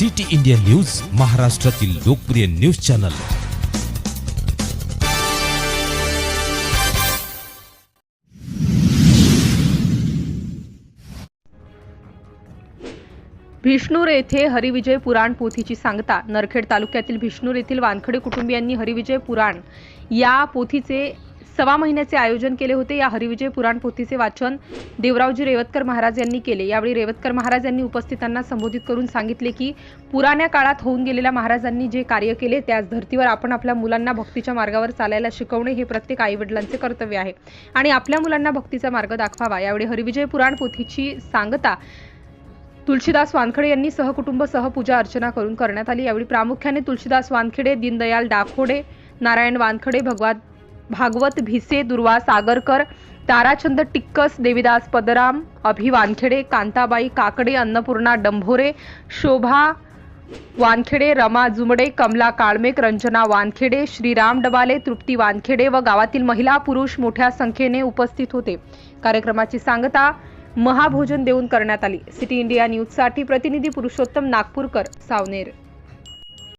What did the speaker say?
City India news महाराष्ट्रातील लोकप्रिय news channel. Bhishnur येथे हरिविजय पुराण पोथीची सांगता. नरखेड तालुक्यातील भिष्णूर येथील वानखडे कुटुंबियांनी हरिविजय पुराण या पोथीचे सव्वा महिन्याचे आयोजन केले होते. या हरिविजय पुराण पोथीचे वाचन देवरावजी रेवतकर महाराज यांनी केले. यावेळी रेवतकर महाराज यांनी उपस्थितांना संबोधित करून सांगितले की पुराण्या काळात होऊन गेलेल्या महाराजांनी जे कार्य केले त्याच धर्तीवर आपण आपल्या मुलांना भक्तीच्या मार्गावर चालायला शिकवणे हे प्रत्येक आईवडिलांचे कर्तव्य आहे. आणि आपल्या मुलांना भक्तीचा मार्ग दाखवावा. यावेळी हरिविजय पुराण पोथीची सांगता तुलसीदास वानखेडे यांनी सहकुटुंब सहपूजा अर्चना करून करण्यात आली. यावेळी प्रामुख्याने तुलसीदास वानखेडे दीनदयाल डाखोडे नारायण वानखडे भगवान भागवत भिसे दुर्वा सागरकर ताराचंद टिक्कस देविदास पदराम अभि वानखेडे कांताबाई काकडे अन्नपूर्णा डंभोरे शोभा वानखेडे रमा जुमडे कमला काळमेक रंजना वानखेडे श्रीराम डबाले तृप्ती वानखेडे व गावातील महिला पुरुष मोठ्या संख्येने उपस्थित होते. कार्यक्रमाची सांगता महाभोजन देऊन करण्यात आली. सिटी इंडिया न्यूजसाठी प्रतिनिधी पुरुषोत्तम नागपूरकर सावनेर.